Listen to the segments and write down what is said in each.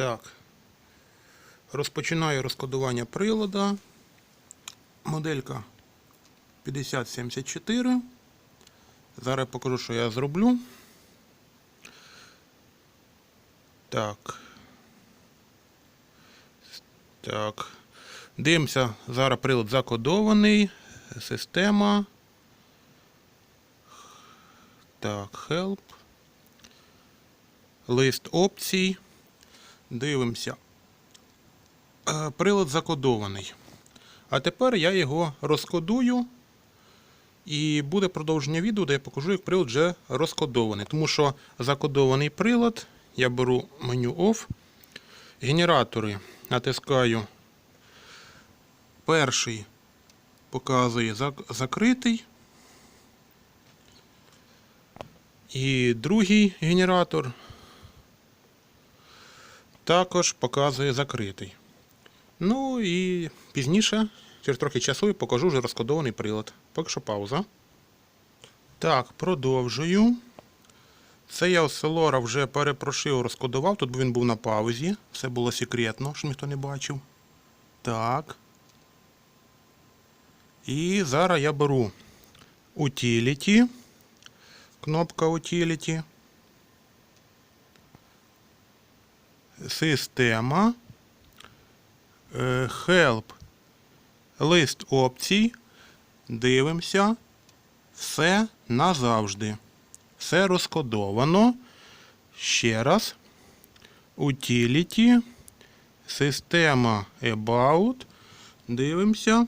Так. Розпочинаю розкодування прилада. Моделька 5074. Зараз покажу, що я зроблю. Так. Так. Дивимося, зараз прилад закодований. Система. Так, help. Лист опцій. Дивимося. Е, Прилад закодований. А тепер я його розкодую. І буде продовження відео, де я покажу, як прилад вже розкодований. Тому що закодований прилад, я беру меню OFF. Генератори натискаю. Перший показує зак- закритий. І другий генератор також показує закритий. Ну і пізніше, через трохи часу, я покажу вже розкодований прилад. Поки що пауза. Так, продовжую. Це я осцилора вже перепрошив, розкодував. Тут він був на паузі. Все було секретно, що ніхто не бачив. Так. І зараз я беру Utility. Кнопка Utility. Система. Е, Help. Лист опцій. Дивимося. Все назавжди. Все розкодовано. Ще раз. Utility. Система About. Дивимося.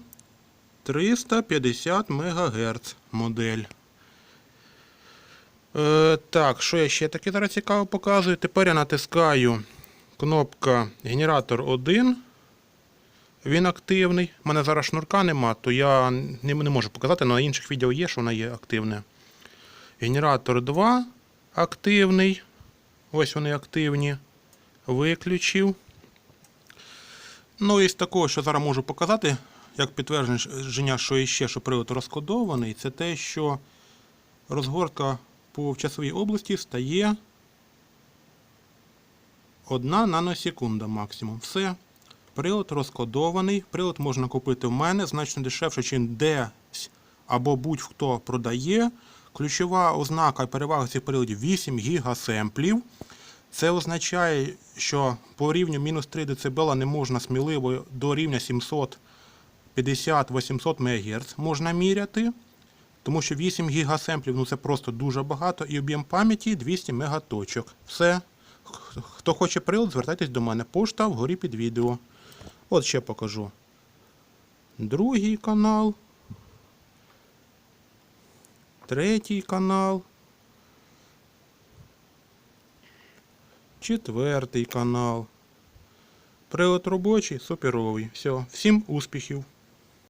350 МГц модель. Е, так, що я ще таке зараз цікаво показую? Тепер я натискаю кнопка генератор 1. Він активний. У мене зараз шнурка нема, то я не, можу показати, але на інших відео є, що вона є активне. Генератор 2 активний. Ось вони активні. Виключив. Ну, і з такого, що зараз можу показати, як підтвердження, що іще, що привод розкодований, це те, що розгортка по часовій області стає 1 наносекунда максимум. Все. Прилад розкодований. Прилад можна купити в мене значно дешевше, ніж десь або будь-хто продає. Ключова ознака переваги цих приладів 8 гігасемплів. Це означає, що по рівню мінус 3 дБ не можна сміливо до рівня 750-800 МГц можна міряти. Тому що 8 гігасемплів ну це просто дуже багато. І об'єм пам'яті 200 мегаточок. Все. Хто хоче прилад, звертайтесь до мене. Пошта вгорі під відео. От ще покажу. Другий канал. Третій канал. Четвертий канал. Прилад робочий, суперовий. Все. Всім успіхів!